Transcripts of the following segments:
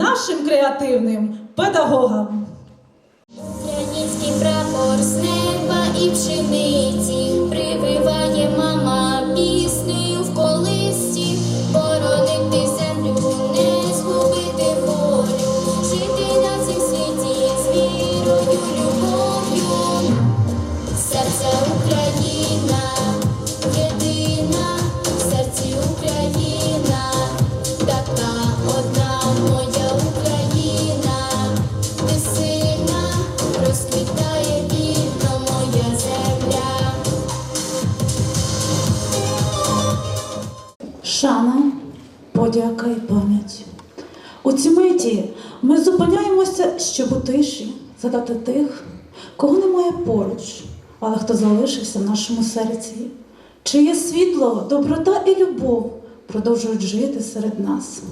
нашим креативним педагогам. Український прапор з неба і пшениці задати тих, кого немає поруч, але хто залишився в нашому серці, чиє світло, доброта і любов продовжують жити серед нас.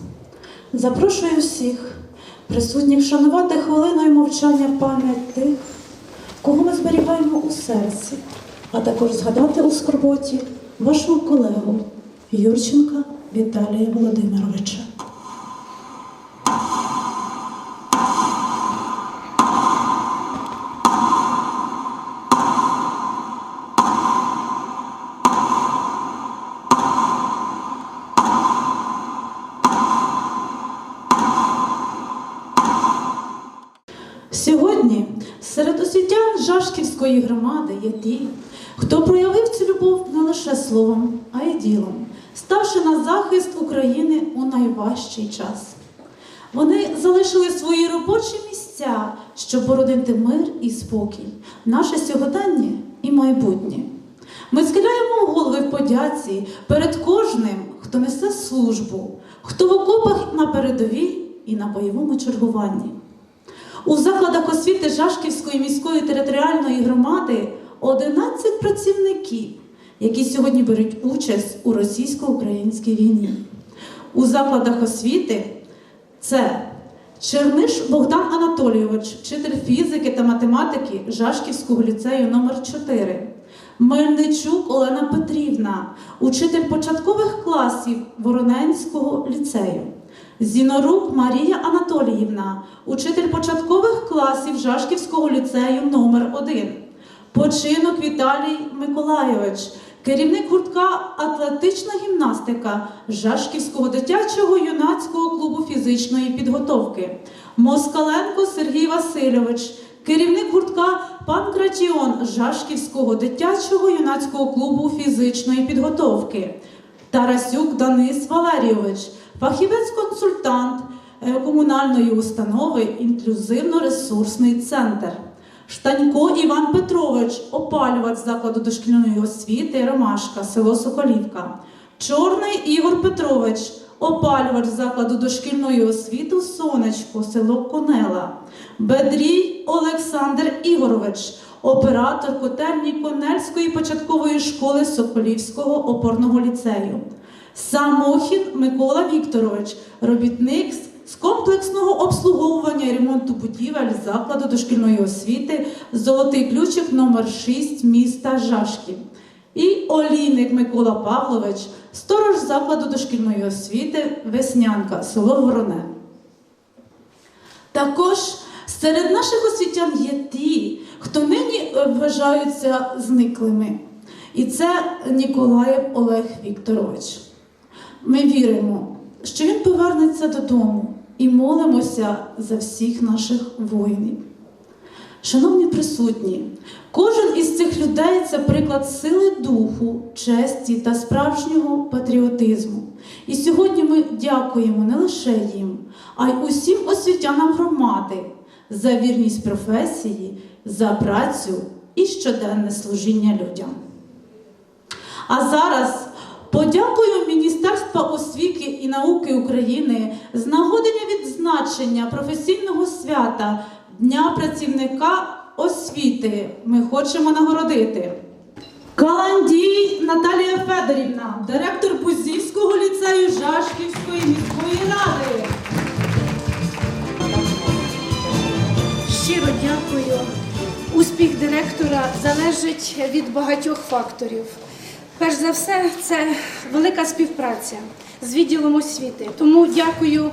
Запрошую всіх присутніх шанувати хвилиною мовчання пам'ять тих, кого ми зберігаємо у серці, а також згадати у скорботі вашого колегу Юрченка Віталія Володимировича. Сьогодні серед освітян Жашківської громади є ті, хто проявив цю любов не лише словом, а й ділом, ставши на захист України у найважчий час. Вони залишили свої робочі місця, щоб породити мир і спокій, наше сьогодення і майбутнє. Ми схиляємо голови в подяці перед кожним, хто несе службу, хто в окопах на передовій і на бойовому чергуванні. У закладах освіти Жашківської міської територіальної громади 11 працівників, які сьогодні беруть участь у російсько-українській війні. У закладах освіти це Черниш Богдан Анатолійович, вчитель фізики та математики Жашківського ліцею номер 4 Мельничук Олена Петрівна, учитель початкових класів Вороненського ліцею. Зінорук Марія Анатоліївна, учитель початкових класів Жашківського ліцею номер 1 Починок Віталій Миколайович, керівник гуртка Атлетична гімнастика Жашківського дитячого юнацького клубу фізичної підготовки. Москаленко Сергій Васильович, керівник гуртка Панкратіон Жашківського дитячого юнацького клубу фізичної підготовки. Тарасюк Данис Валерійович, фахівець-консультант е, комунальної установи Інклюзивно-ресурсний центр. Штанько Іван Петрович, опалювач закладу дошкільної освіти Ромашка, село Соколівка. Чорний Ігор Петрович, опалювач закладу дошкільної освіти Сонечко, село Конела. Бедрій Олександр Ігорович, оператор котельні Конельської початкової школи Соколівського опорного ліцею. Самохін Микола Вікторович, робітник з комплексного обслуговування і ремонту будівель закладу дошкільної освіти Золотий ключик номер 6 міста Жашків. І Олійник Микола Павлович, сторож закладу дошкільної освіти Веснянка, село Вороне. Також серед наших освітян є ті, хто нині е, вважаються зниклими. І це Ніколаєв Олег Вікторович. Ми віримо, що він повернеться додому і молимося за всіх наших воїнів. Шановні присутні, кожен із цих людей це приклад сили духу, честі та справжнього патріотизму. І сьогодні ми дякуємо не лише їм, а й усім освітянам громади за вірність професії, за працю і щоденне служіння людям. А зараз подякую Міністерства освіти і науки України з нагодення відзначення професійного свята Дня працівника освіти. Ми хочемо нагородити. Каландій Наталія Федорівна, директор Бузівського ліцею Жашківської міської ради. Щиро дякую. Успіх директора залежить від багатьох факторів. Перш за все, це велика співпраця з відділом освіти. Тому дякую,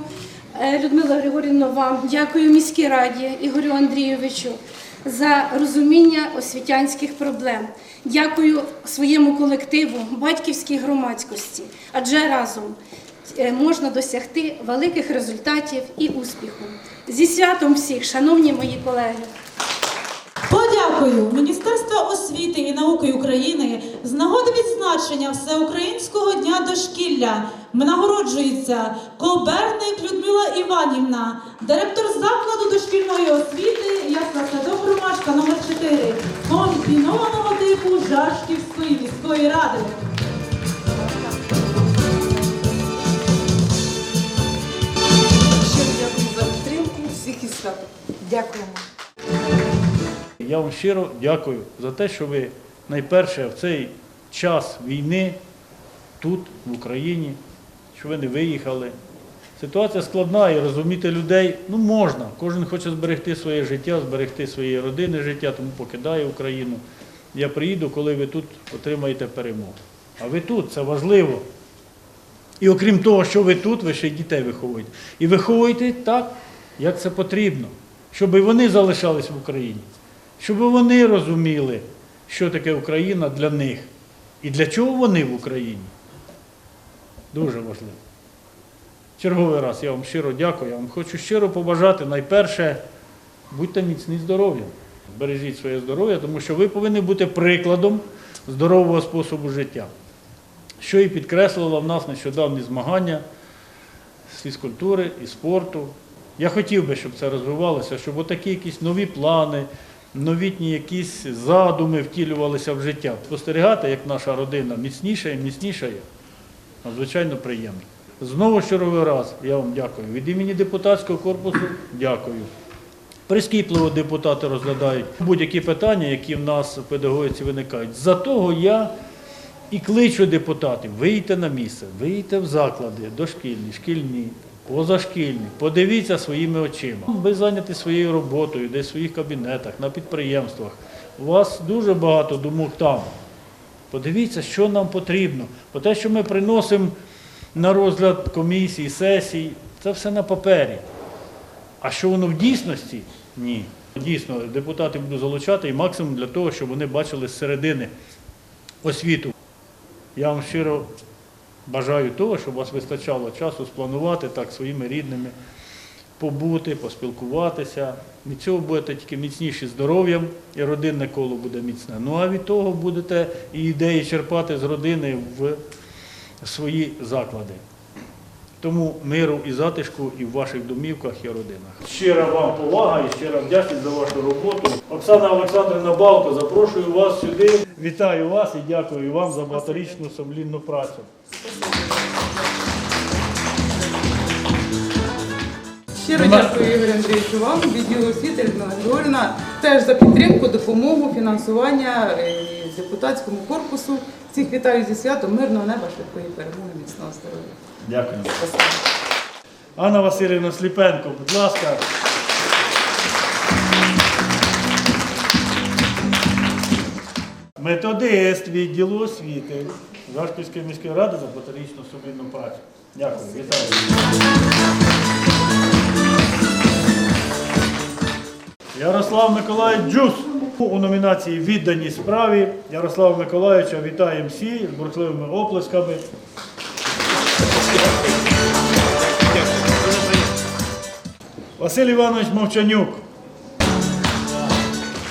е, Людмила Григорівна, вам, дякую міській раді Ігорю Андрійовичу за розуміння освітянських проблем. Дякую своєму колективу, батьківській громадськості, адже разом е, можна досягти великих результатів і успіху. Зі святом всіх, шановні мої колеги! Подякую Міністерства освіти і науки України з нагоди відзначення Всеукраїнського дня дошкілля нагороджується Коберник Людмила Іванівна, директор закладу дошкільної освіти Ясна Садок Ромашка номер 4 комбінованого типу Жашківської міської ради. Щиро дякую за підтримку всіх святом. Дякуємо. Я вам щиро дякую за те, що ви найперше в цей час війни тут, в Україні, що ви не виїхали. Ситуація складна і розуміти людей ну можна. Кожен хоче зберегти своє життя, зберегти своє родинне життя, тому покидає Україну. Я приїду, коли ви тут отримаєте перемогу. А ви тут, це важливо. І окрім того, що ви тут, ви ще й дітей виховуєте. І виховуєте так, як це потрібно, щоб і вони залишались в Україні, щоб вони розуміли, що таке Україна для них і для чого вони в Україні. Дуже важливо. Черговий раз я вам щиро дякую. Я вам хочу щиро побажати найперше, будьте міцні здоров'я. Бережіть своє здоров'я, тому що ви повинні бути прикладом здорового способу життя що і підкреслило в нас нещодавні змагання з фізкультури і спорту. Я хотів би, щоб це розвивалося, щоб отакі якісь нові плани, новітні якісь задуми втілювалися в життя. Спостерігати, як наша родина міцніша і міцнішає, надзвичайно приємно. Знову щоровий раз я вам дякую. Від імені депутатського корпусу дякую. Прискіпливо депутати розглядають будь-які питання, які в нас в педагогіці виникають. За того я і кличу депутатів, вийти на місце, вийти в заклади, дошкільні, шкільні, позашкільні, подивіться своїми очима. Ви зайняті своєю роботою, десь в своїх кабінетах, на підприємствах. У вас дуже багато думок там. Подивіться, що нам потрібно. Бо те, що ми приносимо на розгляд комісій, сесій, це все на папері. А що воно в дійсності? Ні. Дійсно, депутати буду залучати і максимум для того, щоб вони бачили з середини освіту. Я вам щиро бажаю того, щоб у вас вистачало часу спланувати так своїми рідними, побути, поспілкуватися. Від цього будете тільки міцніші здоров'ям, і родинне коло буде міцне. Ну а від того будете і ідеї черпати з родини в свої заклади. Тому миру і затишку і в ваших домівках і родинах. Щира вам повага і щира вдячність за вашу роботу. Оксана Олександрівна Балко, запрошую вас сюди. Вітаю вас і дякую вам за багаторічну сумлінну працю. Щиро дякую, Ігор Андрійовичу, вам, відділу освіти Людмила Григорівна, теж за підтримку, допомогу, фінансування е, депутатському корпусу. Всіх вітаю зі святом, мирного неба, швидкої перемоги, міцного здоров'я. Дякую. Анна Васильівна Сліпенко, будь ласка. Методист відділу освіти Жашківської міської ради за багаторічну сумлінну працю. Дякую, вітаю. Ярослав Миколаївич Джус у номінації Віддані справі. Ярослава Миколаївича вітаємо всі з бурхливими оплесками. Василь Іванович Мовчанюк.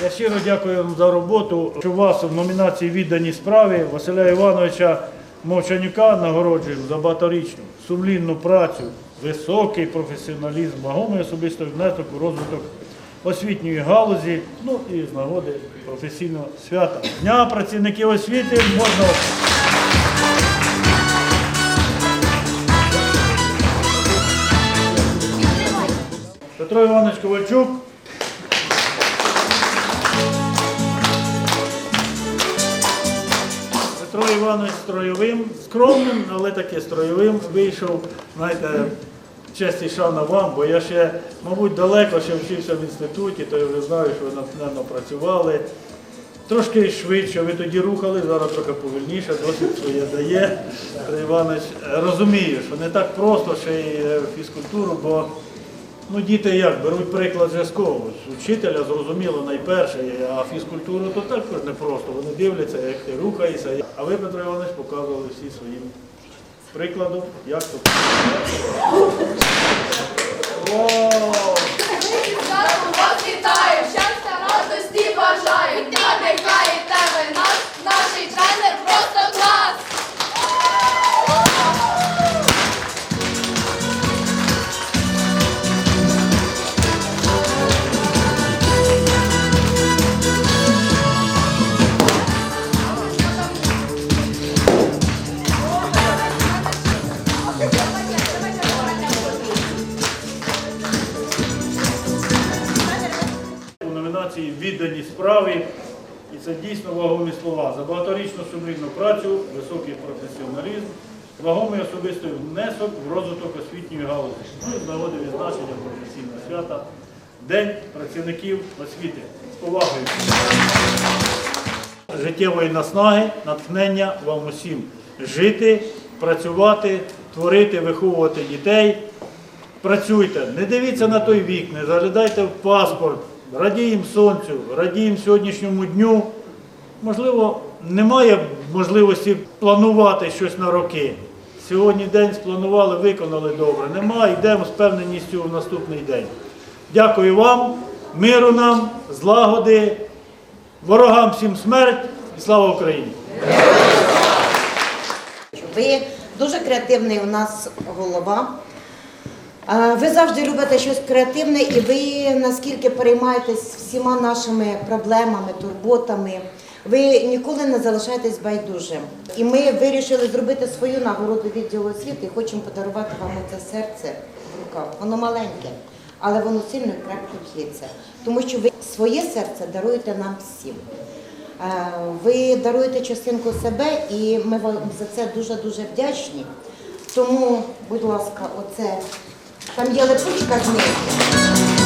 Я щиро дякую вам за роботу. Що вас в номінації віддані справі Василя Івановича Мовчанюка нагороджуємо за багаторічну сумлінну працю, високий професіоналізм, вагомий особистий внесок у розвиток освітньої галузі, ну і з нагоди професійного свята. Дня працівників освіти можна. Петро Іванович Ковальчук. Петро Іванович строєвим, скромним, але таки строєвим вийшов. Знаєте, честь і шана вам, бо я ще, мабуть, далеко ще вчився в інституті, то я вже знаю, що ви натхненно працювали. Трошки швидше ви тоді рухали, зараз трохи повільніше, досить своє дає. Петро Іванович розумію, що не так просто ще й е, фізкультуру, бо ну, діти як, беруть приклад вже з. Вчителя зрозуміло найперше, а фізкультуру то також не просто. Вони дивляться, як ти рухаєшся. А ви, Петро Іванович, показували всі своїм прикладом, як то. Щастя, радості бажаю, багаторічну працю, високий професіоналізм, вагомий особистий внесок в розвиток освітньої галузі. Ну і з нагоди відзначення професійного свята День працівників освіти. З повагою. Життєвої наснаги, натхнення вам усім жити, працювати, творити, виховувати дітей. Працюйте, не дивіться на той вік, не заглядайте в паспорт, радіємо сонцю, радіємо сьогоднішньому дню. Можливо, немає можливості планувати щось на роки. Сьогодні день спланували, виконали добре. Нема, йдемо з певненістю в наступний день. Дякую вам, миру нам, злагоди, ворогам всім смерть і слава Україні! Ви дуже креативний у нас голова. Ви завжди любите щось креативне і ви наскільки переймаєтесь всіма нашими проблемами, турботами. Ви ніколи не залишаєтесь байдужим. І ми вирішили зробити свою нагороду відділу освіти і хочемо подарувати вам це серце в руках. Воно маленьке, але воно сильно і крепко б'ється. Тому що ви своє серце даруєте нам всім. Е, Ви даруєте частинку себе, і ми вам за це дуже дуже вдячні. Тому, будь ласка, оце там є липучка з них.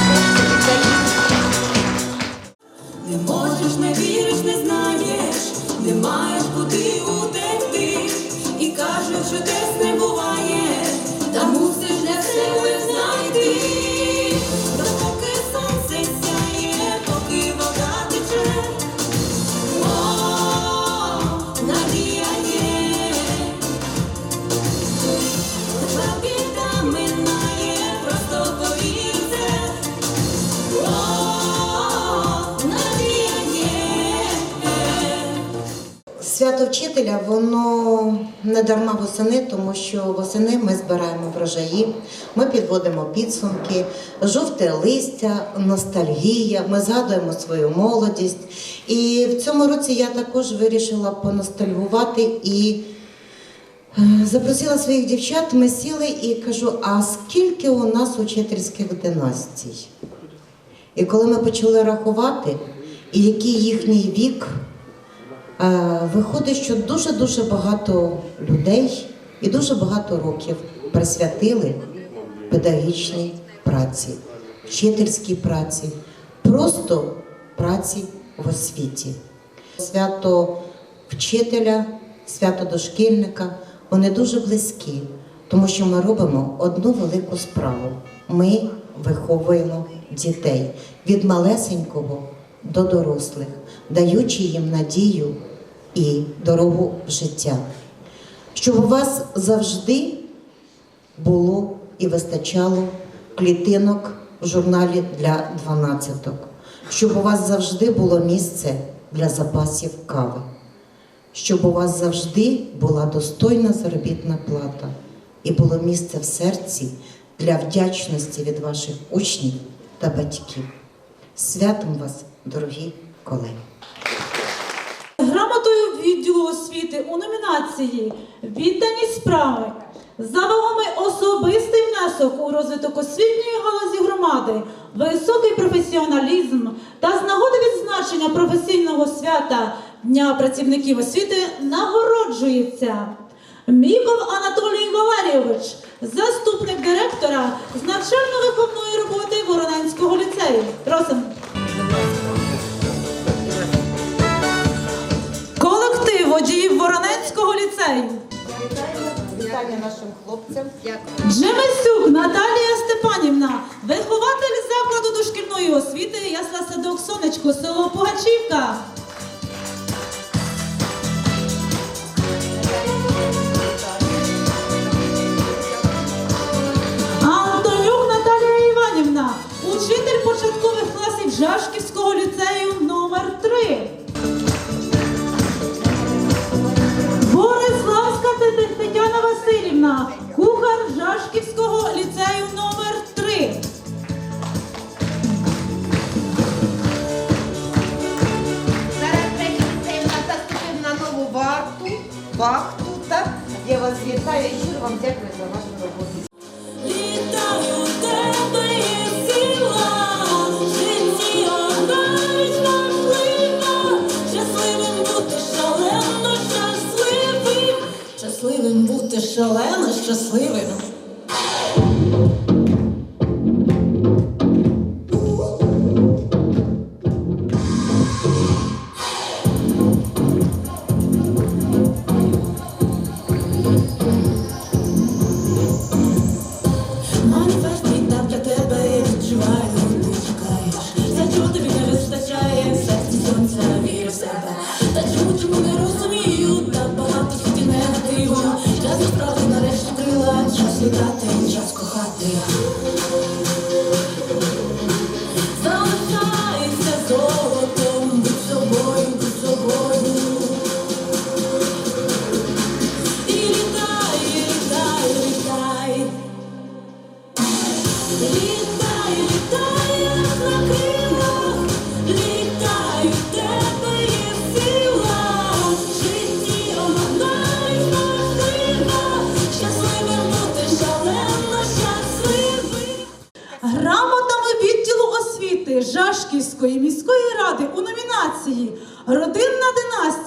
Вчителя, воно не дарма восени, тому що восени ми збираємо врожаї, ми підводимо підсумки, жовте листя, ностальгія, ми згадуємо свою молодість. І в цьому році я також вирішила поностальгувати і е, запросила своїх дівчат, ми сіли і кажу, а скільки у нас учительських династій? І коли ми почали рахувати, і який їхній вік, виходить, що дуже-дуже багато людей і дуже багато років присвятили педагогічній праці, вчительській праці, просто праці в освіті. Свято вчителя, свято дошкільника, вони дуже близькі, тому що ми робимо одну велику справу. Ми виховуємо дітей від малесенького до дорослих, даючи їм надію і дорогу життя. Щоб у вас завжди було і вистачало клітинок в журналі для дванадцяток, щоб у вас завжди було місце для запасів кави, щоб у вас завжди була достойна заробітна плата і було місце в серці для вдячності від ваших учнів та батьків. Святом вас, дорогі колеги! Освіти у номінації Віддані справи за вагомий особистий внесок у розвиток освітньої галузі громади, високий професіоналізм та з нагоди відзначення професійного свята Дня працівників освіти нагороджується Міков Анатолій Валерійович, заступник директора з навчально-виховної роботи Вороненського ліцею. Просимо. водіїв Воронецького ліцею. Вітання нашим хлопцям. Джемесюк Наталія Степанівна, вихователь закладу дошкільної освіти, ясла садок сонечко, село Пугачівка. Антонюк Наталія Іванівна, учитель початкових класів Жашківського ліцею номер 3 Васильівна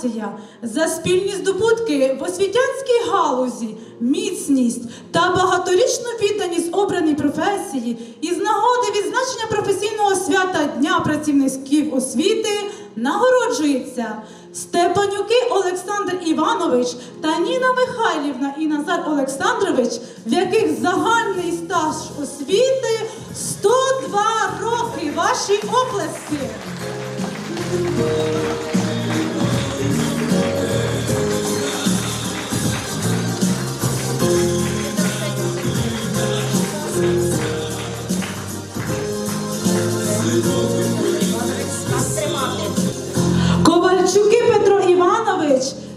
нація за спільні здобутки в освітянській галузі, міцність та багаторічну відданість обраній професії і з нагоди відзначення професійного свята Дня працівників освіти нагороджується. Степанюки Олександр Іванович та Ніна Михайлівна і Назар Олександрович, в яких загальний стаж освіти 102 роки. Ваші оплески.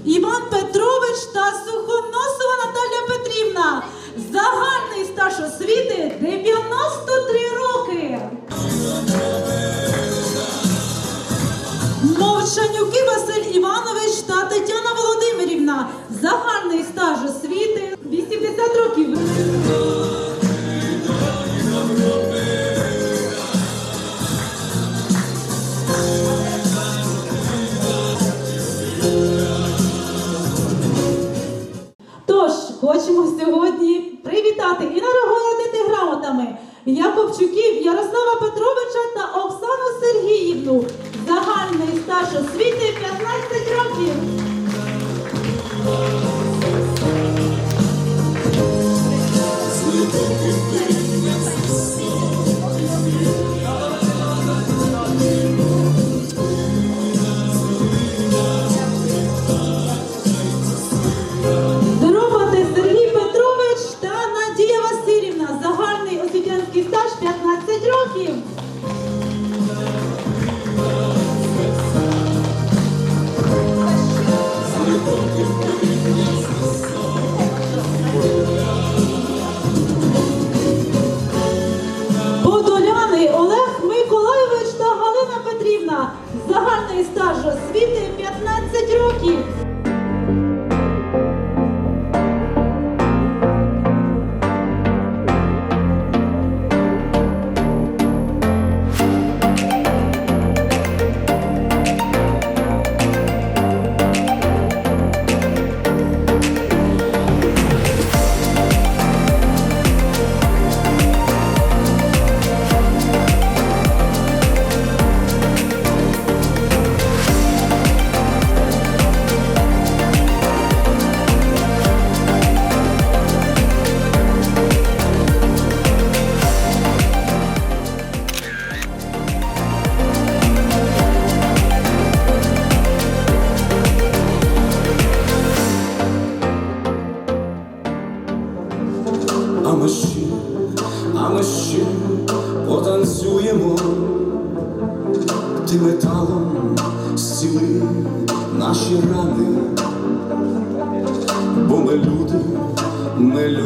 Іван Петрович та Сухоносов.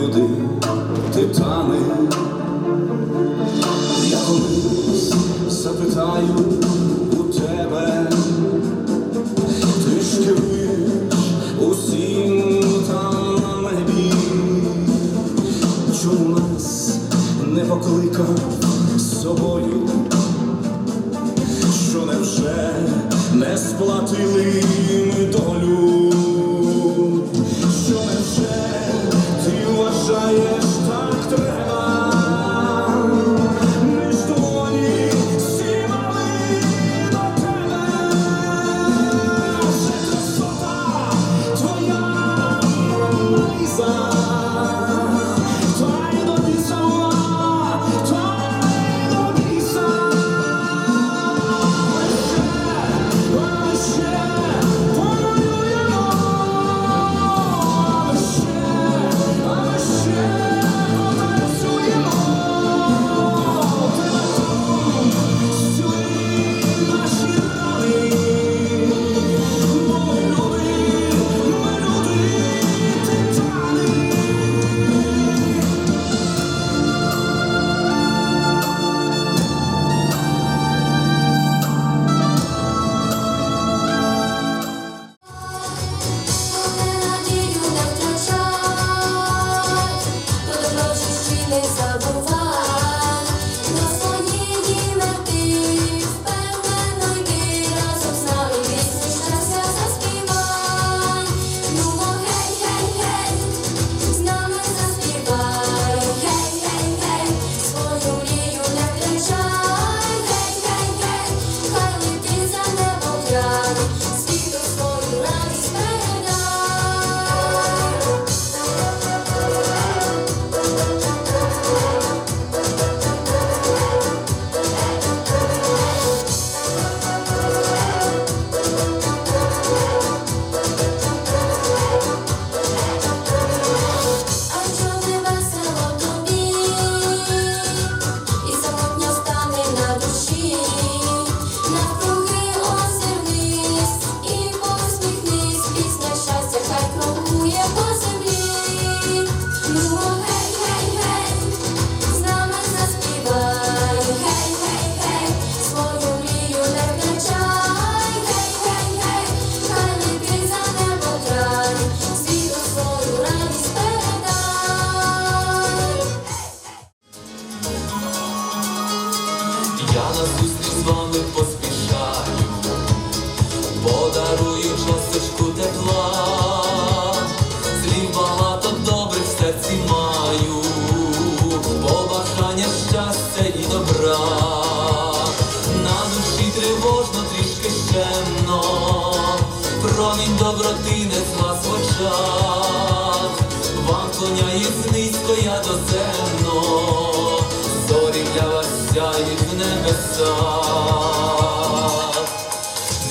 Люди, титани. Я колись запитаю у тебе, ти ж керуєш усім там на небі, чому нас не покликав з собою? Що невже не сплатили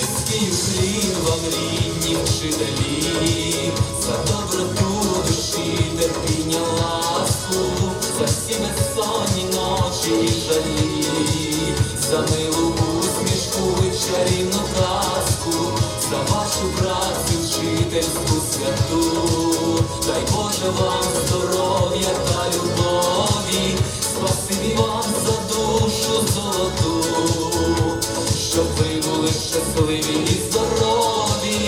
Низький вам рідні вчителі, за доброту душі, терпіння, ласку, за всі безсонні ночі і жалі, за милу усмішку і чарівну казку, за вашу працю вчительську святу, дай Боже вам здоров'я та любові, спасибі вам за щасливі і здорові.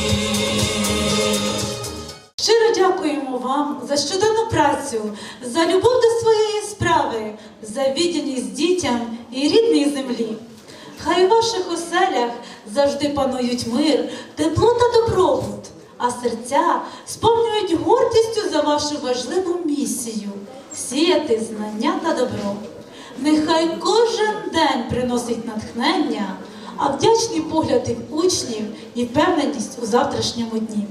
Щиро дякуємо вам за щоденну працю, за любов до своєї справи, за відданість дітям і рідній землі. Хай у ваших оселях завжди панують мир, тепло та добробут, а серця сповнюють гордістю за вашу важливу місію сіяти знання та добро. Нехай кожен день приносить натхнення, а вдячні погляди учнів і впевненість у завтрашньому дні.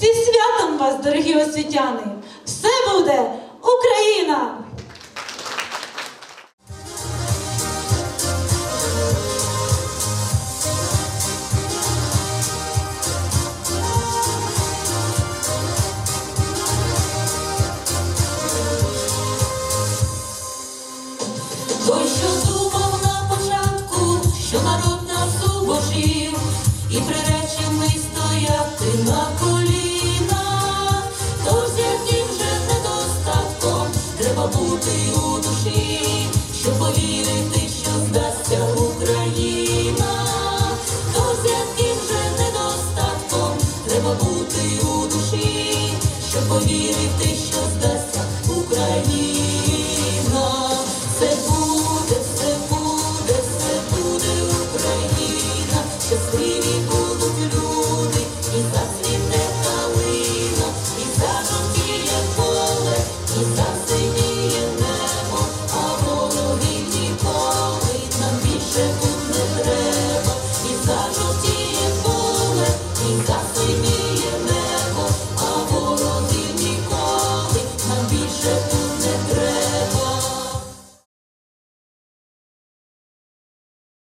Зі святом вас, дорогі освітяни! Все буде Україна! Треба бути у душі, щоб повірити, що здасться.